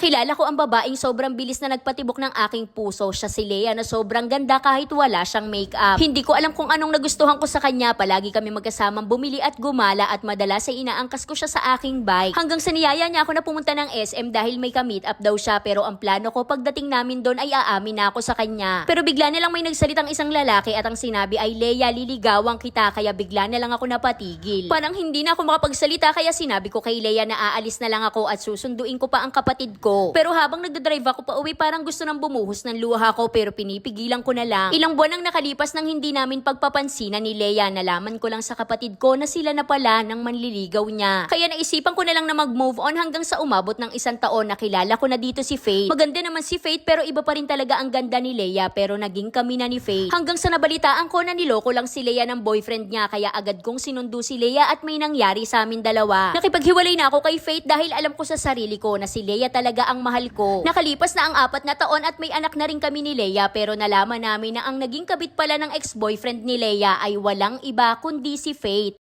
nakilala ko ang babaeng sobrang bilis na nagpatibok ng aking puso. Siya si Lea na sobrang ganda kahit wala siyang makeup. Hindi ko alam kung anong nagustuhan ko sa kanya. Palagi kami magkasamang bumili at gumala at madalas ay inaangkas ko siya sa aking bike. Hanggang sa niyaya niya ako na pumunta ng SM dahil may ka-meet up daw siya pero ang plano ko pagdating namin doon ay aamin na ako sa kanya. Pero bigla na lang may nagsalitang isang lalaki at ang sinabi ay Lea liligawan kita kaya bigla na lang ako napatigil. Parang hindi na ako makapagsalita kaya sinabi ko kay Lea na aalis na lang ako at susunduin ko pa ang kapatid ko. Pero habang nagdadrive ako pa uwi parang gusto nang bumuhos ng luha ko pero pinipigilan ko na lang. Ilang buwan ang nakalipas nang hindi namin pagpapansinan ni Lea nalaman ko lang sa kapatid ko na sila na pala ng manliligaw niya. Kaya naisipan ko na lang na mag-move on hanggang sa umabot ng isang taon nakilala ko na dito si Faith. Maganda naman si Faith pero iba pa rin talaga ang ganda ni Lea pero naging kami na ni Faith. Hanggang sa nabalitaan ko na niloko lang si Lea ng boyfriend niya kaya agad kong sinundo si Lea at may nangyari sa amin dalawa. Nakipaghiwalay na ako kay Faith dahil alam ko sa sarili ko na si Lea talaga ang mahal ko. Nakalipas na ang apat na taon at may anak na rin kami ni Lea pero nalaman namin na ang naging kabit pala ng ex-boyfriend ni Lea ay walang iba kundi si Faith.